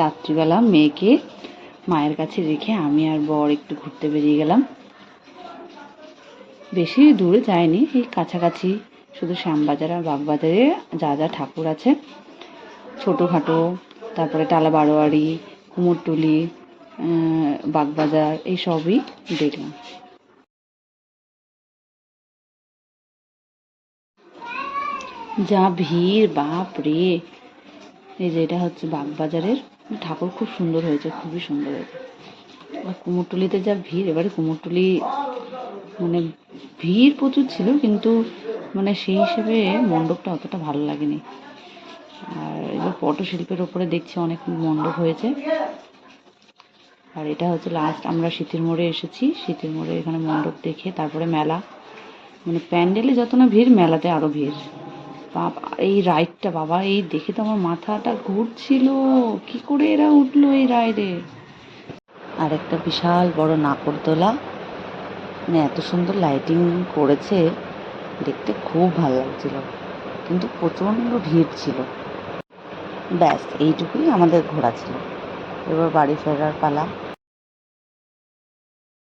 রাত্রিবেলা মেয়েকে মায়ের কাছে রেখে আমি আর বর একটু ঘুরতে বেরিয়ে গেলাম। বেশি দূরে যায়নি এই কাছাকাছি শুধু শ্যামবাজার আর বাগবাজারে যা যা ঠাকুর আছে। ছোটোখাটো, তারপরে টালা বারোয়ারি কুমোরটুলি বাগবাজার, এই সবই দেখলাম। যা ভিড় বাপ রে এই যে এটা হচ্ছে বাগবাজারের ঠাকুর, খুব সুন্দর হয়েছে, খুবই সুন্দর হয়েছে। আর কুমোরটুলিতে যা ভিড়, এবারে কুমোরটুলি মানে ভিড় প্রচুর ছিল, কিন্তু মানে সেই হিসেবে মণ্ডপটা অতটা ভালো লাগেনি। আর এবার পটশিল্পের ওপরে দেখছি অনেক মণ্ডপ হয়েছে। আর এটা হচ্ছে লাস্ট আমরা শীতের মোড়ে এসেছি। শীতের মোড়ে এখানে মণ্ডপ দেখে তারপরে মেলা। মানে প্যান্ডেলে যত না ভিড়, মেলাতে আরও ভিড়। বাবা, এই রাইডটা বাবা, এই দেখে তো আমার মাথাটা ঘুরছিল। কি করে এরা উঠল এই রাইডে আর একটা বিশাল বড় নাকরদোলা। মানে এত সুন্দর লাইটিং করেছে, দেখতে খুব ভালো লাগছিল, কিন্তু প্রচণ্ড ভিড় ছিল। ব্যাস, এইটুকুই আমাদের ঘোরা ছিল। এবার বাড়ি ফেরার পালা।